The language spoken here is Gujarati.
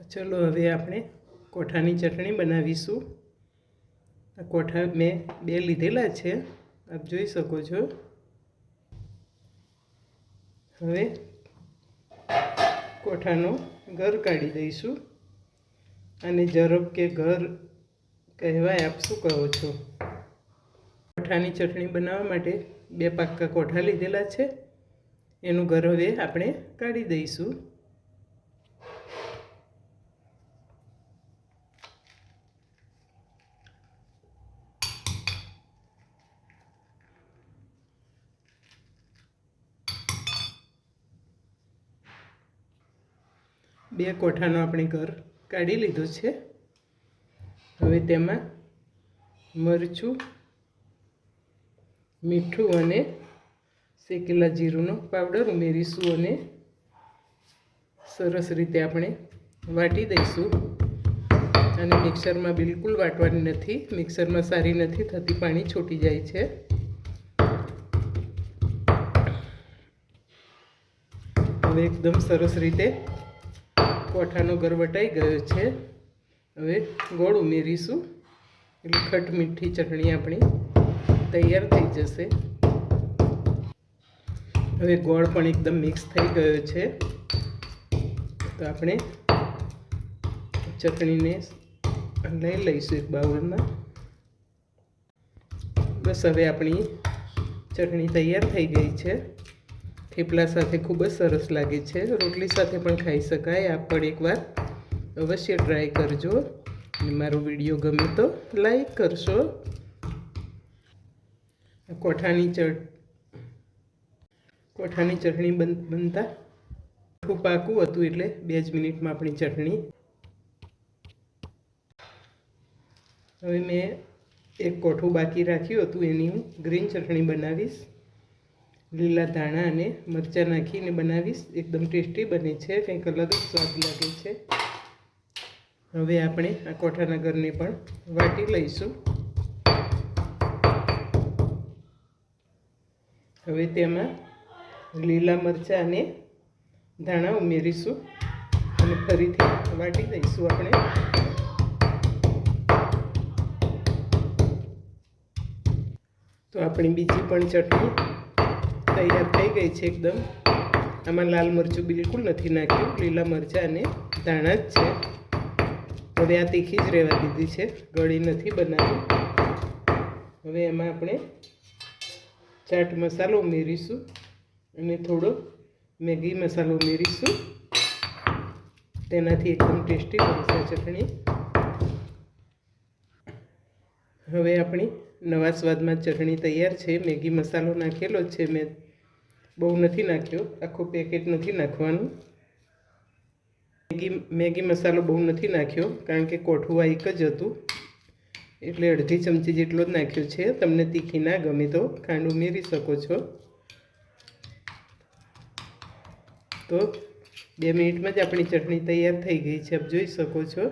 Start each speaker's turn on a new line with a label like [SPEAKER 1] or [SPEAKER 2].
[SPEAKER 1] તો ચલો હવે આપણે કોઠાની ચટણી બનાવીશું. આ કોઠા મેં બે લીધેલા છે, આપ જોઈ શકો છો. હવે કોઠાનો ઘર કાઢી દઈશું. અને જરબ કે ઘર કહેવાય, આપ શું કહો છો? કોઠાની ચટણી બનાવવા માટે બે પાક્કા કોઠા લીધેલા છે. એનું ઘર હવે આપણે કાઢી દઈશું. બે કોઠાનો આપણે ઘર કાઢી લીધું છે. હવે તેમાં મરચું, મીઠું અને શેકેલા જીરુંનો પાવડર ઉમેરીશું અને સરસ રીતે આપણે વાટી દઈશું. અને મિક્સરમાં બિલકુલ વાટવાની નથી, મિક્સરમાં સારી નથી થતી, પાણી છૂટી જાય છે. હવે એકદમ સરસ રીતે કોઠાનો ગરવટાઈ ગયો છે. હવે ગોળ ઉમેરીશું. એટલે ખટ મીઠી ચટણી આપણી તૈયાર થઈ જશે. હવે ગોળ પણ એકદમ મિક્સ થઈ ગયો છે. તો આપણે ચટણીને લઈ લઈશું એક બાઉલમાં. બસ હવે આપણી ચટણી તૈયાર થઈ ગઈ છે. થેપલા સાથે ખૂબ જ સરસ લાગે છે. રોટલી સાથે પણ ખાઈ શકાય. આપ પણ એકવાર અવશ્ય ટ્રાય કરજો. અને મારો વીડિયો ગમે તો લાઈક કરશો. કોઠાની ચટ, કોઠાની ચટણી બન, બનતા મીઠું પાકું હતું એટલે બે જ મિનિટમાં આપણી ચટણી. હવે મેં એક કોઠું બાકી રાખ્યું હતું. એની હું ગ્રીન ચટણી બનાવીશ. લીલા ધાણા અને મરચાં નાખીને બનાવીશ. એકદમ ટેસ્ટી બને છે. કંઈક અલગ સ્વાદ લાગે છે. હવે આપણે આ કોઠાના ઘરને પણ વાટી લઈશું. હવે તેમાં લીલા મરચાં અને ધાણા ઉમેરીશું અને ફરીથી વાટી દઈશું આપણે. તો આપણી બીજી પણ ચટણી તૈયાર થઈ ગઈ છે એકદમ. આમાં લાલ મરચું બિલકુલ નથી નાખ્યું, લીલા મરચાં અને ધાણા જ છે. હવે આ તીખી જ રહેવા દીધી છે, ગળી નથી બનાવી. હવે એમાં આપણે ચાટ મસાલો ઉમેરીશું અને થોડો મેગી મસાલો ઉમેરીશું. તેનાથી એકદમ ટેસ્ટી બનશે ચટણી. હવે આપણી નવા સ્વાદમાં ચટણી તૈયાર છે, મેગી મસાલો નાખેલો છે મેં. બહુ નથી નાખ્યો. આખું પેકેટ નથી નાખવાનું. મેગી મેગી મસાલો બહુ નથી નાખ્યો, કારણ કે કોઠું આ એક જ હતું. એટલે અડધી ચમચી જેટલો જ નાખ્યો છે. તમને તીખી ના ગમે તો ખાંડ ઉમેરી શકો છો. તો બે મિનિટમાં જ આપણી ચટણી તૈયાર થઈ ગઈ છે. આપ જોઈ શકો છો.